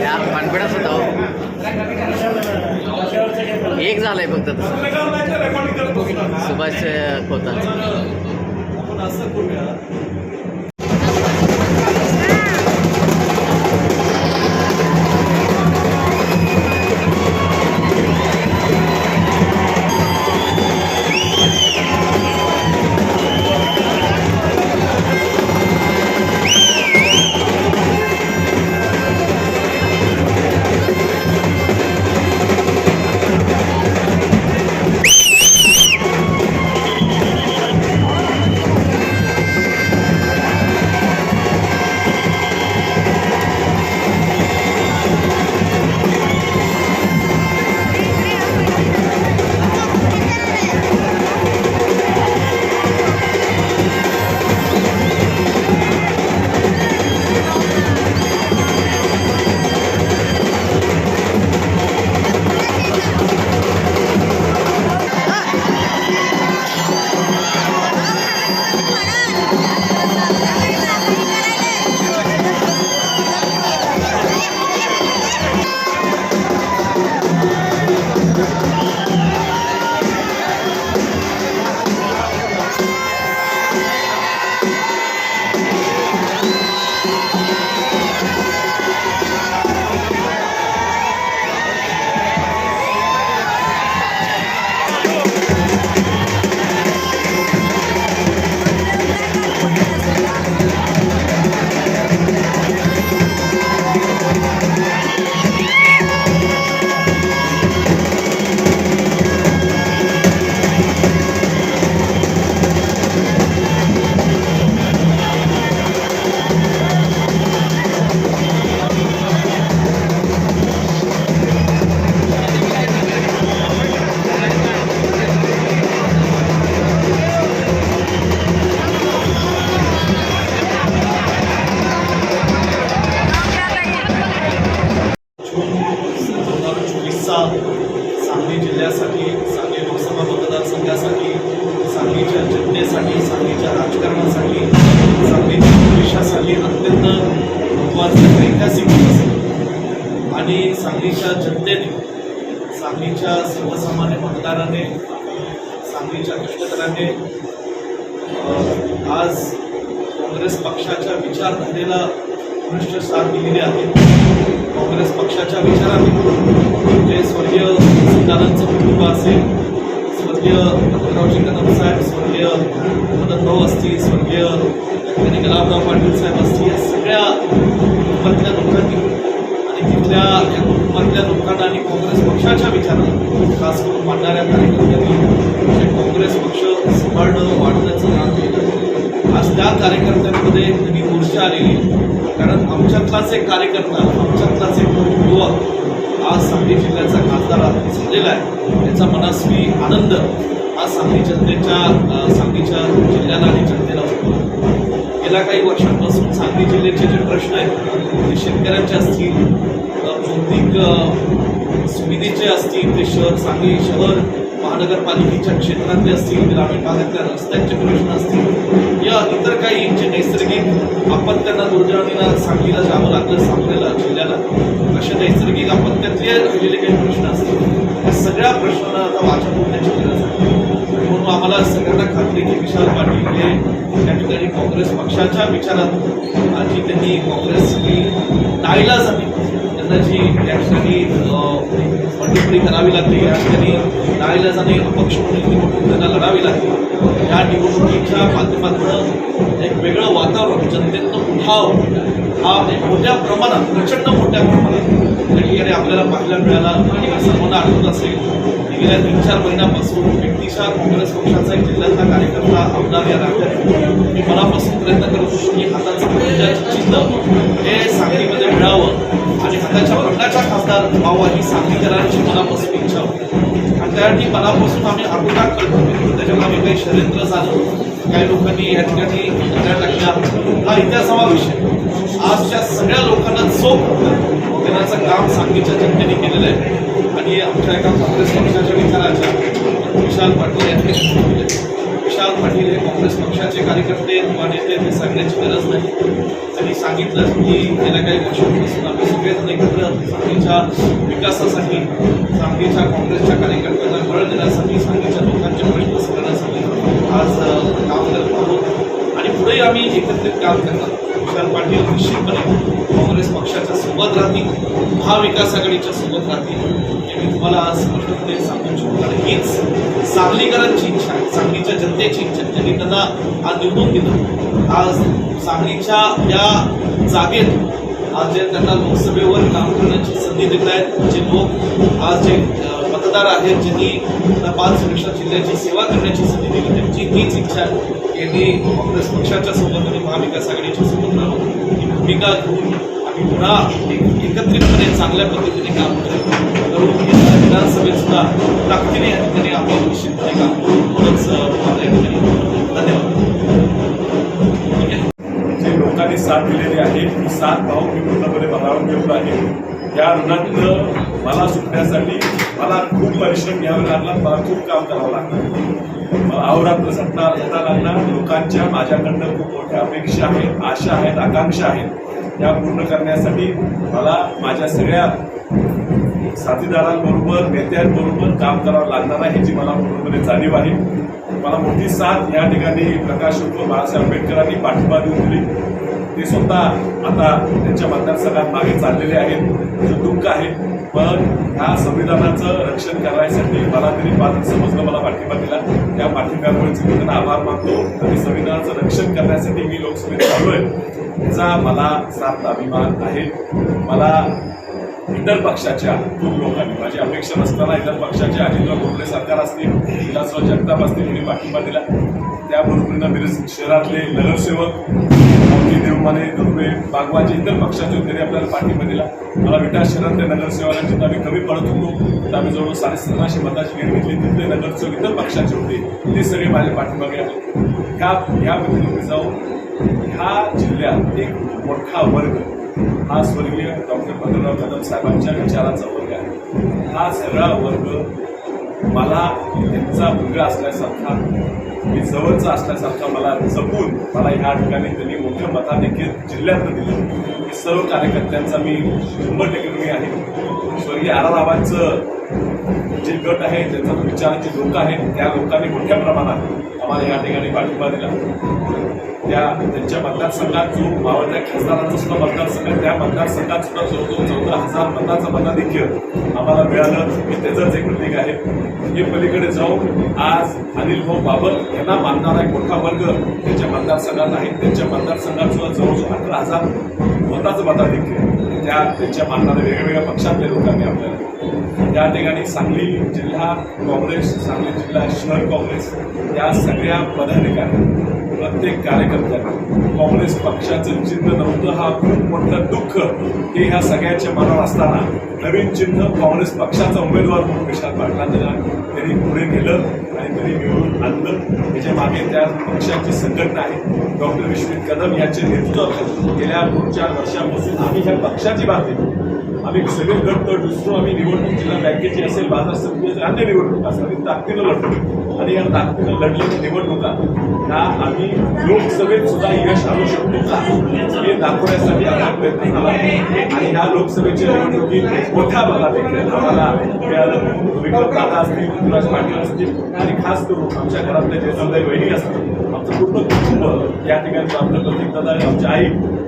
यार कॉन्फिडन्स एक झालंय फक्त सुभाष खोतात आपण असं मतदारसंघासाठी सांगलीच्या जनतेसाठी सांगलीच्या राजकारणासाठी सांगलीच्या भविष्यासाठी अत्यंत महत्त्वाचं ऐतिहासिक दिवस आणि सांगलीच्या जनतेने सांगलीच्या सर्वसामान्य मतदाराने सांगलीच्या कष्टकऱ्याने आज काँग्रेस पक्षाच्या विचारधारेला भ्रष्ट साथ दिलेली आहे. काँग्रेस पक्षाच्या विचाराने ते स्वर्गीय सिद्धार्थांचं कुटुंब असेल. स्वर्गीय पत्ररावजी कदम साहेब स्वर्गीय मदन भाऊ असतील स्वर्गीय त्यांनी गुलाबराव पाटील साहेब असतील या सगळ्या कुटुंबातल्या लोकांनी आणि तिथल्या या कुटुंबातल्या लोकांना आणि काँग्रेस पक्षाच्या विचारात खास करून मांडणाऱ्या कार्यकर्त्यांनी म्हणजे काँग्रेस पक्ष सांभाळणं वाढण्याचं काम केलं. आज त्या कार्यकर्त्यांमध्ये नवी ऊर्जा आलेली कारण आमच्यातलाच एक कार्यकर्ता आमच्यातलाच एक युवक आज सांगली जिल्ह्याचा खासदार झालेला आहे. याचा मनस्वी आनंद आज सांगली जनतेच्या सांगलीच्या जिल्ह्याला आणि जनतेला होतो. गेल्या काही वर्षांपासून सांगली जिल्ह्याचे जे प्रश्न आहेत ते शेतकऱ्यांचे असतील भौतिक सुविधेचे असतील ते शहर सांगली शहर महानगरपालिकेच्या क्षेत्रातले असतील ग्रामीण भागातल्या रस्त्यांचे प्रश्न असतील या इतर काही जे नैसर्गिक आपत्त्यांना दुर्दैवानीला सांगलीला जावं लागलं सांगलीला जिल्ह्याला अशा नैसर्गिक आपत्त्यातले राहिलेले काही प्रश्न असतील या सगळ्या प्रश्नांना आता वाचा फोडण्याची गरज आहे. म्हणून आम्हाला सगळ्यांना खात्री की विशाल पाटील हे त्या ठिकाणी काँग्रेस पक्षाच्या विचारात आजी त्यांनी काँग्रेस ही नाईलाजाने त्यांना जी त्या ठिकाणी करावी लागली या ठिकाणी नाईलाजाने अपक्ष म्हणून निवडणूक त्यांना लढावी लागली या निवडणुकीच्या माध्यमातून एक वेगळं वातावरण जनतेतनं उठाव हा मोठ्या प्रमाणात प्रचंड मोठ्या प्रमाणात त्या ठिकाणी आपल्याला पाहायला मिळाला. आणि सर्वांना आठवत असेल की गेल्या तीन चार महिन्यापासून व्यक्तिशा काँग्रेस पक्षाचा एक जिल्ह्यातला कार्यकर्ता आमदार या राज्यात. मी मनापासून प्रयत्न करत की हाताचं चिन्ह हे सांगलीमध्ये सांगलीकरांची मनापासून इच्छा होती. आणि त्यासाठी मनापासून आम्ही अगोदर करतो त्याच्यामुळे आम्ही काही षडयंत्र झालं काही लोकांनी या ठिकाणी टाकल्या हा इतिहासावा विषय. आजच्या सगळ्या लोकांना चोख देण्याचं काम सांगलीच्या जनतेने केलेलं आहे. आणि आमच्या एका काँग्रेस पक्षाच्या विचाराच्या विशाल पाटील यांनी विशाल पाटील हे काँग्रेस पक्षाचे कार्यकर्ते किंवा नेते ते सांगण्याची गरज नाही. त्यांनी सांगितलं की गेल्या काही वर्षांपासून आम्ही सगळेजण एकत्र सांगलीच्या विकासासाठी सांगलीच्या काँग्रेसच्या कार्यकर्त्यांना बळ देण्यासाठी सांगलीच्या लोकांचे प्रश्न सोडवण्यासाठी आज काम करत आहोत. आणि पुढेही आम्ही एकत्रित काम करणार विशाल पाटील निश्चितपणे काँग्रेस पक्षाच्या सोबत राहतील महाविकास आघाडीच्या सोबत राहतील. हे मी तुम्हाला आज स्पष्टपणे सांगू इच्छितो कारण हीच सांगलीकरांची इच्छा आहे. सांगलीच्या जनतेची इच्छा आहे. त्यांनी त्यांना आज निवडून दिलं. आज सांगलीच्या या जागेत आज जे त्यांना लोकसभेवर काम करण्याची संधी देत आहेत जे लोक आज जे आमदार आहेत ज्यांनी पाच जिल्ह्याची सेवा करण्याची संधी दिली त्यांची तीच इच्छा आहे. यांनी काँग्रेस पक्षाच्या सोबत आणि महाविकास आघाडीच्या सोबत ही भूमिका घेऊन आम्ही पुन्हा एकत्रितपणे चांगल्या पद्धतीने काम करू. विधानसभेत सुद्धा ताकदीने या ठिकाणी आपण निश्चितपणे काम करू. म्हणूनच या ठिकाणी धन्यवाद. जे लोकांनी साथ दिलेली आहे ती साथ पाहून मी पूर्णपणे बघावून गेलो आहे. या ऋणातनं मला सुटण्यासाठी मला खूप परिश्रम घ्यावे लागला मला खूप काम करावं लागलं मला अहोरात्र सत्ता येता लागणार. लोकांच्या माझ्याकडनं खूप मोठ्या अपेक्षा आहेत आशा आहेत आकांक्षा आहेत. त्या पूर्ण करण्यासाठी मला माझ्या सगळ्या साथीदारांबरोबर नेत्यांबरोबर काम करावं लागणार आहे ह्याची मला पूर्णपणे जाणीव आहे. मला मोठी साथ या ठिकाणी प्रकाश उर्फ बाळासाहेब आंबेडकरांनी पाठिंबा देऊन दिली. ते स्वतः आता त्यांच्या मतदारसंघात मागे चाललेले आहेत. तुझं दुःख आहे. पण ह्या संविधानाचं रक्षण करायसाठी मला तरी पात्र समजलं मला पाठिंबा दिला. त्या पाठिंब्यामुळे मी त्यांना आभार मानतो. आणि संविधानाचं रक्षण करण्यासाठी मी लोकसभेत आलोय. याचा मला साथ अभिमान आहे. मला इतर पक्षाच्या खूप लोकांनी माझी अपेक्षा नसताना इतर पक्षाचे अजितराव बोर्डे सरकार असतील विलासराव जगताप असतील यांनी पाठिंबा दिला. त्याबरोबरीनं मिरज शहरातले नगरसेवक की देवमाने दुर्वे बागवाचे इतर पक्षाचे होते आपल्याला पाठिंबा दिला. मला विटा शहरातल्या ते जिथं आम्ही कमी पडत होतो. तर आम्ही जवळ साडेसतराशे मताची घेऊन घेतली. तिथले नगरसेवक इतर पक्षाचे होते ते सगळे माझे पाठिंबा घ्यावे ह्या ह्या पद्धतीने जाऊन ह्या जिल्ह्यात एक मोठा वर्ग हा स्वर्गीय डॉक्टर पंतप्रधान कदम साहेबांच्या विचाराचा वर्ग आहे. हा सगळा वर्ग मला त्यांचा मुलगा असल्यासारखा मी जवळचा असल्यासारखा मला जपून मला ह्या ठिकाणी त्यांनी मोठ्या मताधिक्य जिल्ह्यात दिलं. मी सर्व कार्यकर्त्यांचा मी शंभर टक्के मी आहे. स्वर्गीय आरारावांचं जे गट आहे त्यांचा विचारांची लोक आहेत त्या लोकांनी मोठ्या प्रमाणात आम्हाला या ठिकाणी पाठिंबा दिला. त्या त्यांच्या मतदारसंघात जो मावळत्या खासदारांचा सुद्धा मतदारसंघ आहे, त्या मतदारसंघात सुद्धा जवळजवळ चौदा हजार मताचं मताधिक्य आम्हाला मिळालं हे त्याचंच एक प्रतीक आहे. हे पलीकडे जाऊन आज अनिल भाऊ बाबर यांना मानणारा एक मोठा वर्ग त्यांच्या मतदारसंघात आहे. त्यांच्या मतदारसंघात सुद्धा जवळजवळ अठरा हजार मताचं मताधिक्य आहे. त्या त्यांच्या मानणाऱ्या वेगवेगळ्या पक्षातल्या लोकांनी आपल्याला त्या ठिकाणी सांगली जिल्हा काँग्रेस सांगली जिल्हा शहर काँग्रेस या सगळ्या पदाधिकारी प्रत्येक कार्यकर्त्यांना काँग्रेस पक्षाचं चिन्ह नव्हतं हा खूप मोठं दुःख हे ह्या सगळ्यांच्या मनावर असताना नवीन चिन्ह काँग्रेस पक्षाचा उमेदवार म्हणून विशाल पाटलांना त्यांनी पुढे नेलं. आणि मिळून आणलं. त्याच्यामागे त्या पक्षाची संघटना आहे. डॉक्टर विश्वजित कदम यांचे नेतृत्व गेल्या दोन चार वर्षापासून आम्ही ह्या पक्षाची बातमी आम्ही सगळे गट गट दुसरो आम्ही निवडणूक जिल्हा बँकेची असेल बाजार समिती असेल अन्य निवडणूक असेल आम्ही ताकदीनं लढतो आणि या ताकदीनं लढलेल्या निवडणुका ह्या आम्ही लोकसभेत सुद्धा यश आणू शकतो का? हे दाखवण्यासाठी आम्हाला प्रयत्न झाला. आणि ह्या लोकसभेच्या निवडणुकीत मोठ्या भागात आम्हाला मिळालं. विक्रम दादा असतील पृथ्वीराज पाटील असतील आणि खास करून आमच्या घरातले जे सौदाई वहिनी असतील आमचं पूर्ण कुटुंब या ठिकाणी आमचं प्रत्येक दादा आणि आमची आई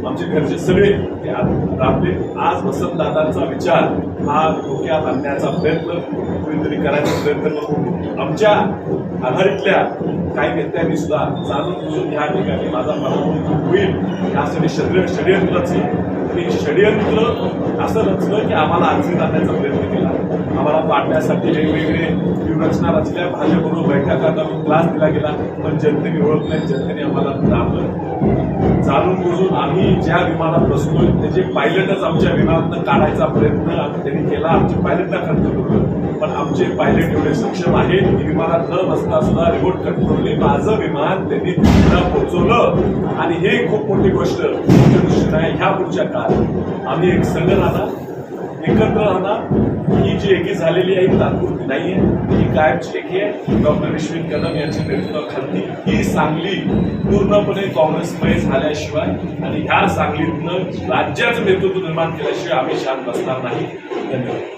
आमचे घरचे सगळे ते आज राबले आज वसंतदादांचा विचार हा डोक्यात आणण्याचा प्रयत्न कुणीतरी करायचा प्रयत्न करून आमच्या आघाडीतल्या काही नेत्यांनी सुद्धा जाणून बुजून ह्या ठिकाणी माझा पराभव होईल यासाठी षड्य षडयंत्र रचले ते षडयंत्र असं रचलं की आम्हाला अडचणीत आणण्याचा प्रयत्न केला. आम्हाला पाडण्यासाठी वेगवेगळे व्यूहरचना रचल्या. भाजपबरोबर बैठका करून क्लास दिला गेला. पण जनतेने ओळखलं जनतेने आम्हाला दाबलं जाणून बुजून आम्ही ज्या विमानात बसलोय त्याचे पायलटच आमच्या विमानातनं काढायचा प्रयत्न त्यांनी केला. आमचे पायलटला खर्च होतं पण आमचे पायलट एवढे सक्षम आहेत की विमानात न बसता सुद्धा रिमोट कंट्रोलने माझं विमान त्यांनी न पोहोचवलं. आणि हे खूप मोठी गोष्ट दृष्टीने आहे. ह्या पुढच्या काळात आम्ही एक संघ राहणार एकत्र राहणार ही जी एकी झालेली आहे ही तात्पुरती नाहीये. ही कायमची एकी आहे. डॉक्टर विश्विन कदम यांच्या नेतृत्वाखाली ही सांगली पूर्णपणे काँग्रेसमय झाल्याशिवाय आणि ह्या सांगलीतनं राज्याचं नेतृत्व निर्माण केल्याशिवाय आम्ही शांत बसणार नाही. धन्यवाद.